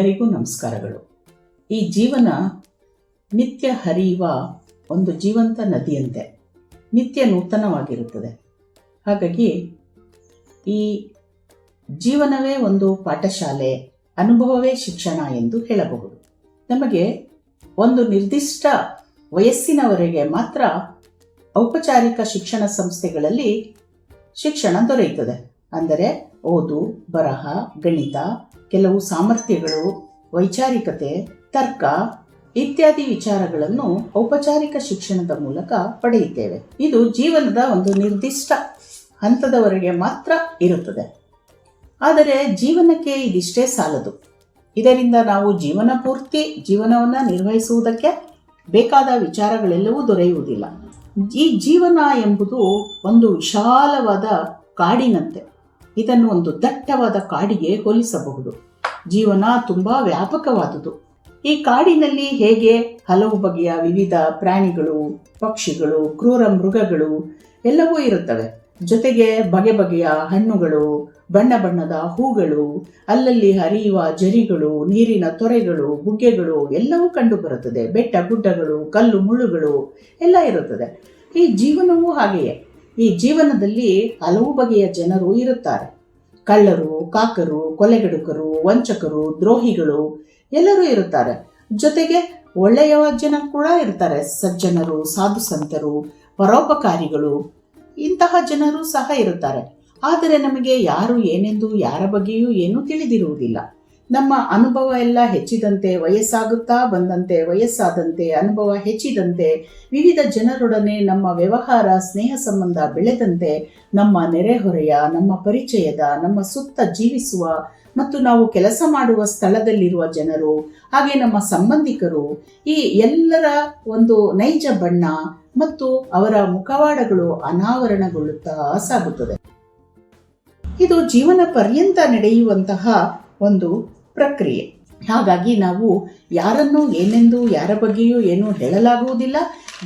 ಎಲ್ಲರಿಗೂ ನಮಸ್ಕಾರಗಳು. ಈ ಜೀವನ ನಿತ್ಯ ಹರಿಯುವ ಒಂದು ಜೀವಂತ ನದಿಯಂತೆ, ನಿತ್ಯ ನೂತನವಾಗಿರುತ್ತದೆ. ಹಾಗಾಗಿ ಈ ಜೀವನವೇ ಒಂದು ಪಾಠಶಾಲೆ, ಅನುಭವವೇ ಶಿಕ್ಷಣ ಎಂದು ಹೇಳಬಹುದು. ನಮಗೆ ಒಂದು ನಿರ್ದಿಷ್ಟ ವಯಸ್ಸಿನವರೆಗೆ ಮಾತ್ರ ಔಪಚಾರಿಕ ಶಿಕ್ಷಣ ಸಂಸ್ಥೆಗಳಲ್ಲಿ ಶಿಕ್ಷಣ ದೊರೆಯುತ್ತದೆ. ಅಂದರೆ ಓದು, ಬರಹ, ಗಣಿತ ಕೆಲವು ಸಾಮರ್ಥ್ಯಗಳು, ವೈಚಾರಿಕತೆ, ತರ್ಕ ಇತ್ಯಾದಿ ವಿಚಾರಗಳನ್ನು ಔಪಚಾರಿಕ ಶಿಕ್ಷಣದ ಮೂಲಕ ಪಡೆಯುತ್ತೇವೆ. ಇದು ಜೀವನದ ಒಂದು ನಿರ್ದಿಷ್ಟ ಹಂತದವರೆಗೆ ಮಾತ್ರ ಇರುತ್ತದೆ. ಆದರೆ ಜೀವನಕ್ಕೆ ಇದಿಷ್ಟೇ ಸಾಲದು. ಇದರಿಂದ ನಾವು ಜೀವನ ಪೂರ್ತಿ ಜೀವನವನ್ನು ನಿರ್ವಹಿಸುವುದಕ್ಕೆ ಬೇಕಾದ ವಿಚಾರಗಳೆಲ್ಲವೂ ದೊರೆಯುವುದಿಲ್ಲ. ಈ ಜೀವನ ಎಂಬುದು ಒಂದು ವಿಶಾಲವಾದ ಕಾಡಿನಂತೆ. ಇದನ್ನು ಒಂದು ದಟ್ಟವಾದ ಕಾಡಿಗೆ ಹೋಲಿಸಬಹುದು. ಜೀವನ ತುಂಬ ವ್ಯಾಪಕವಾದುದು. ಈ ಕಾಡಿನಲ್ಲಿ ಹೇಗೆ ಹಲವು ಬಗೆಯ ವಿವಿಧ ಪ್ರಾಣಿಗಳು, ಪಕ್ಷಿಗಳು, ಕ್ರೂರ ಮೃಗಗಳು ಎಲ್ಲವೂ ಇರುತ್ತವೆ. ಜೊತೆಗೆ ಬಗೆ ಬಗೆಯ ಹಣ್ಣುಗಳು, ಬಣ್ಣ ಬಣ್ಣದ ಹೂಗಳು, ಅಲ್ಲಲ್ಲಿ ಹರಿಯುವ ಜರಿಗಳು, ನೀರಿನ ತೊರೆಗಳು, ಬುಗ್ಗೆಗಳು ಎಲ್ಲವೂ ಕಂಡುಬರುತ್ತದೆ ಬೆಟ್ಟ ಗುಡ್ಡಗಳು, ಕಲ್ಲು ಮುಳ್ಳುಗಳು ಎಲ್ಲ ಇರುತ್ತದೆ. ಈ ಜೀವನವೂ ಹಾಗೆಯೇ. ಈ ಜೀವನದಲ್ಲಿ ಹಲವು ಬಗೆಯ ಜನರು ಇರುತ್ತಾರೆ. ಕಳ್ಳರು, ಕಾಕರು, ಕೊಲೆಗಡುಕರು, ವಂಚಕರು, ದ್ರೋಹಿಗಳು ಎಲ್ಲರೂ ಇರುತ್ತಾರೆ. ಜೊತೆಗೆ ಒಳ್ಳೆಯ ಜನ ಕೂಡ ಇರ್ತಾರೆ. ಸಜ್ಜನರು, ಸಾಧು ಸಂತರು, ಪರೋಪಕಾರಿಗಳು, ಇಂತಹ ಜನರು ಸಹ ಇರುತ್ತಾರೆ. ಆದರೆ ನಮಗೆ ಯಾರು ಏನೆಂದು, ಯಾರ ಬಗ್ಗೆಯೂ ಏನೂ ತಿಳಿದಿರುವುದಿಲ್ಲ. ನಮ್ಮ ಅನುಭವ ಎಲ್ಲ ಹೆಚ್ಚಿದಂತೆ, ವಯಸ್ಸಾಗುತ್ತಾ ಬಂದಂತೆ, ವಯಸ್ಸಾದಂತೆ, ಅನುಭವ ಹೆಚ್ಚಿದಂತೆ, ವಿವಿಧ ಜನರೊಡನೆ ನಮ್ಮ ವ್ಯವಹಾರ, ಸ್ನೇಹ ಸಂಬಂಧ ಬೆಳೆದಂತೆ ನಮ್ಮ ನೆರೆಹೊರೆಯ, ನಮ್ಮ ಪರಿಚಯದ, ನಮ್ಮ ಸುತ್ತ ಜೀವಿಸುವ ಮತ್ತು ನಾವು ಕೆಲಸ ಮಾಡುವ ಸ್ಥಳದಲ್ಲಿರುವ ಜನರು, ಹಾಗೆ ನಮ್ಮ ಸಂಬಂಧಿಕರು, ಈ ಎಲ್ಲರ ಒಂದು ನೈಜ ಬಣ್ಣ ಮತ್ತು ಅವರ ಮುಖವಾಡಗಳು ಅನಾವರಣಗೊಳ್ಳುತ್ತಾ ಸಾಗುತ್ತದೆ. ಇದು ಜೀವನ ಪರ್ಯಂತ ನಡೆಯುವಂತಹ ಒಂದು ಪ್ರಕ್ರಿಯೆ. ಹಾಗಾಗಿ ನಾವು ಯಾರನ್ನು ಏನೆಂದು, ಯಾರ ಬಗ್ಗೆಯೂ ಏನೂ ಹೇಳಲಾಗುವುದಿಲ್ಲ,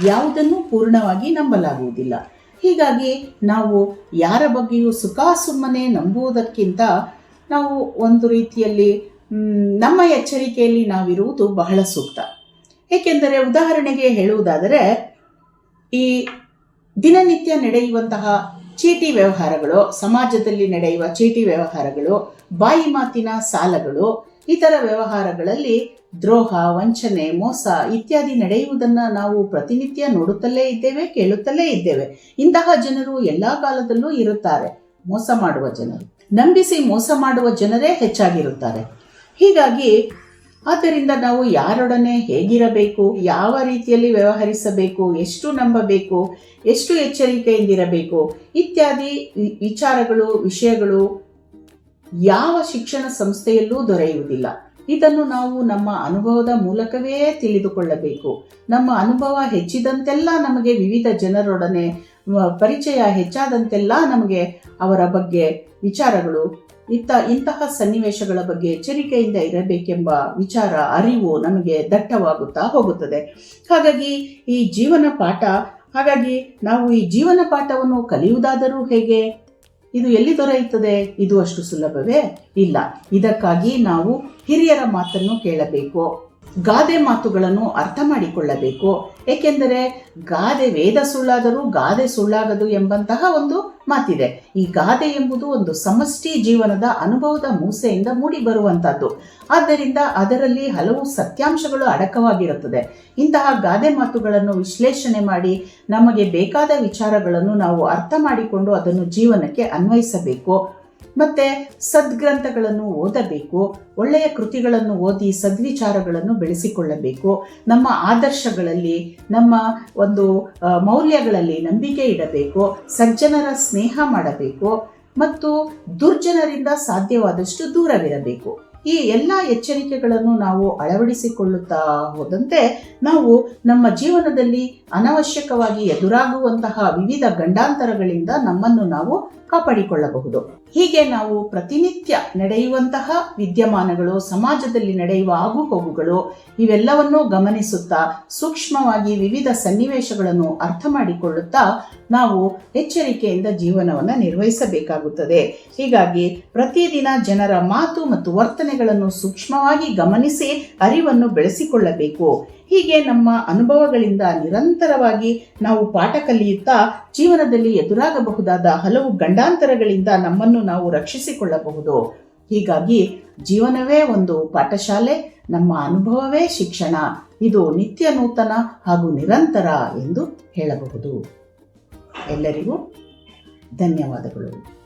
ಯಾವುದನ್ನು ಪೂರ್ಣವಾಗಿ ನಂಬಲಾಗುವುದಿಲ್ಲ. ಹೀಗಾಗಿ ನಾವು ಯಾರ ಬಗ್ಗೆಯೂ ಸುಖಾಸುಮ್ಮನೆ ನಂಬುವುದಕ್ಕಿಂತ ನಾವು ಒಂದು ರೀತಿಯಲ್ಲಿ ನಮ್ಮ ಎಚ್ಚರಿಕೆಯಲ್ಲಿ ನಾವಿರುವುದು ಬಹಳ ಸೂಕ್ತ. ಏಕೆಂದರೆ ಉದಾಹರಣೆಗೆ ಹೇಳುವುದಾದರೆ, ಈ ದಿನನಿತ್ಯ ನಡೆಯುವಂತಹ ಚೀಟಿ ವ್ಯವಹಾರಗಳು, ಸಮಾಜದಲ್ಲಿ ನಡೆಯುವ ಚೀಟಿ ವ್ಯವಹಾರಗಳು, ಬಾಯಿ ಮಾತಿನ ಸಾಲಗಳು, ಇತರ ವ್ಯವಹಾರಗಳಲ್ಲಿ ದ್ರೋಹ, ವಂಚನೆ, ಮೋಸ ಇತ್ಯಾದಿ ನಡೆಯುವುದನ್ನು ನಾವು ಪ್ರತಿನಿತ್ಯ ನೋಡುತ್ತಲೇ ಇದ್ದೇವೆ, ಕೇಳುತ್ತಲೇ ಇದ್ದೇವೆ. ಇಂತಹ ಜನರು ಎಲ್ಲ ಕಾಲದಲ್ಲೂ ಇರುತ್ತಾರೆ. ಮೋಸ ಮಾಡುವ ಜನರು. ನಂಬಿಸಿ ಮೋಸ ಮಾಡುವ ಜನರೇ ಹೆಚ್ಚಾಗಿರುತ್ತಾರೆ. ಹೀಗಾಗಿ ಆದ್ದರಿಂದ ನಾವು ಯಾರೊಡನೆ ಹೇಗಿರಬೇಕು, ಯಾವ ರೀತಿಯಲ್ಲಿ ವ್ಯವಹರಿಸಬೇಕು, ಎಷ್ಟು ನಂಬಬೇಕು, ಎಷ್ಟು ಎಚ್ಚರಿಕೆಯಿಂದಿರಬೇಕು ಇತ್ಯಾದಿ ವಿಚಾರಗಳು, ವಿಷಯಗಳು ಯಾವ ಶಿಕ್ಷಣ ಸಂಸ್ಥೆಯಲ್ಲೂ ದೊರೆಯುವುದಿಲ್ಲ. ಇದನ್ನು ನಾವು ನಮ್ಮ ಅನುಭವದ ಮೂಲಕವೇ ತಿಳಿದುಕೊಳ್ಳಬೇಕು. ನಮ್ಮ ಅನುಭವ ಹೆಚ್ಚಿದಂತೆಲ್ಲ ನಮಗೆ ವಿವಿಧ ಜನರೊಡನೆ ಪರಿಚಯ ಹೆಚ್ಚಾದಂತೆಲ್ಲ ನಮಗೆ ಅವರ ಬಗ್ಗೆ ವಿಚಾರಗಳು ಇತ್ತ ಇಂತಹ ಸನ್ನಿವೇಶಗಳ ಬಗ್ಗೆ ಎಚ್ಚರಿಕೆಯಿಂದ ಇರಬೇಕೆಂಬ ವಿಚಾರ, ಅರಿವು ನಮಗೆ ದಟ್ಟವಾಗುತ್ತಾ ಹೋಗುತ್ತದೆ. ಹಾಗಾಗಿ ಈ ಜೀವನ ಪಾಠ, ಹಾಗಾಗಿ ನಾವು ಈ ಜೀವನ ಪಾಠವನ್ನು ಕಲಿಯುವುದಾದರೂ ಹೇಗೆ? ಇದು ಎಲ್ಲಿ ದೊರೆಯುತ್ತದೆ? ಇದು ಅಷ್ಟು ಸುಲಭವೇ? ಇಲ್ಲ. ಇದಕ್ಕಾಗಿ ನಾವು ಹಿರಿಯರ ಮಾತನ್ನು ಕೇಳಬೇಕು. ಗಾದೆ ಮಾತುಗಳನ್ನು ಅರ್ಥ ಮಾಡಿಕೊಳ್ಳಬೇಕು. ಏಕೆಂದರೆ ಗಾದೆ ವೇದ ಸುಳ್ಳಾದರೂ ಗಾದೆ ಸುಳ್ಳಾಗದು ಎಂಬಂತಹ ಒಂದು ಮಾತಿದೆ. ಈ ಗಾದೆ ಎಂಬುದು ಒಂದು ಸಮಷ್ಟಿ ಜೀವನದ ಅನುಭವದ ಮೂಸೆಯಿಂದ ಮೂಡಿ ಬರುವಂತಹದ್ದು. ಆದ್ದರಿಂದ ಅದರಲ್ಲಿ ಹಲವು ಸತ್ಯಾಂಶಗಳು ಅಡಕವಾಗಿರುತ್ತದೆ. ಇಂತಹ ಗಾದೆ ಮಾತುಗಳನ್ನು ವಿಶ್ಲೇಷಣೆ ಮಾಡಿ ನಮಗೆ ಬೇಕಾದ ವಿಚಾರಗಳನ್ನು ನಾವು ಅರ್ಥ ಮಾಡಿಕೊಂಡು ಅದನ್ನು ಜೀವನಕ್ಕೆ ಅನ್ವಯಿಸಬೇಕು. ಮತ್ತೆ ಸದ್ಗ್ರಂಥಗಳನ್ನು ಓದಬೇಕು, ಒಳ್ಳೆಯ ಕೃತಿಗಳನ್ನು ಓದಿ ಸದ್ವಿಚಾರಗಳನ್ನು ಬೆಳೆಸಿಕೊಳ್ಳಬೇಕು. ನಮ್ಮ ಆದರ್ಶಗಳಲ್ಲಿ, ನಮ್ಮ ಒಂದು ಮೌಲ್ಯಗಳಲ್ಲಿ ನಂಬಿಕೆ ಇಡಬೇಕು, ಸಜ್ಜನರ ಸ್ನೇಹ ಮಾಡಬೇಕು ಮತ್ತು ದುರ್ಜನರಿಂದ ಸಾಧ್ಯವಾದಷ್ಟು ದೂರವಿರಬೇಕು. ಈ ಎಲ್ಲ ಎಚ್ಚರಿಕೆಗಳನ್ನು ನಾವು ಅಳವಡಿಸಿಕೊಳ್ಳುತ್ತಾ ಹೋದಂತೆ ನಾವು ನಮ್ಮ ಜೀವನದಲ್ಲಿ ಅನವಶ್ಯಕವಾಗಿ ಎದುರಾಗುವಂತಹ ವಿವಿಧ ಗಂಡಾಂತರಗಳಿಂದ ನಮ್ಮನ್ನು ನಾವು ಕಾಪಾಡಿಕೊಳ್ಳಬಹುದು. ಹೀಗೆ ನಾವು ಪ್ರತಿನಿತ್ಯ ನಡೆಯುವಂತಹ ವಿದ್ಯಮಾನಗಳು, ಸಮಾಜದಲ್ಲಿ ನಡೆಯುವ ಆಗುಹೋಗುಗಳು, ಇವೆಲ್ಲವನ್ನೂ ಗಮನಿಸುತ್ತಾ, ಸೂಕ್ಷ್ಮವಾಗಿ ವಿವಿಧ ಸನ್ನಿವೇಶಗಳನ್ನು ಅರ್ಥ ಮಾಡಿಕೊಳ್ಳುತ್ತಾ ನಾವು ಎಚ್ಚರಿಕೆಯಿಂದ ಜೀವನವನ್ನು ನಿರ್ವಹಿಸಬೇಕಾಗುತ್ತದೆ. ಹೀಗಾಗಿ ಪ್ರತಿದಿನ ಜನರ ಮಾತು ಮತ್ತು ವರ್ತನೆಗಳನ್ನು ಸೂಕ್ಷ್ಮವಾಗಿ ಗಮನಿಸಿ, ಅರಿವನ್ನು ಬೆಳೆಸಿಕೊಳ್ಳಬೇಕು. ಹೀಗೆ ನಮ್ಮ ಅನುಭವಗಳಿಂದ ನಿರಂತರವಾಗಿ ನಾವು ಪಾಠ ಕಲಿಯುತ್ತಾ ಜೀವನದಲ್ಲಿ ಎದುರಾಗಬಹುದಾದ ಹಲವು ಗಂಡಾಂತರಗಳಿಂದ ನಮ್ಮನ್ನು ನಾವು ರಕ್ಷಿಸಿಕೊಳ್ಳಬಹುದು. ಹೀಗಾಗಿ ಜೀವನವೇ ಒಂದು ಪಾಠಶಾಲೆ, ನಮ್ಮ ಅನುಭವವೇ ಶಿಕ್ಷಣ. ಇದು ನಿತ್ಯ ನೂತನ ಹಾಗೂ ನಿರಂತರ ಎಂದು ಹೇಳಬಹುದು. ಎಲ್ಲರಿಗೂ ಧನ್ಯವಾದಗಳು.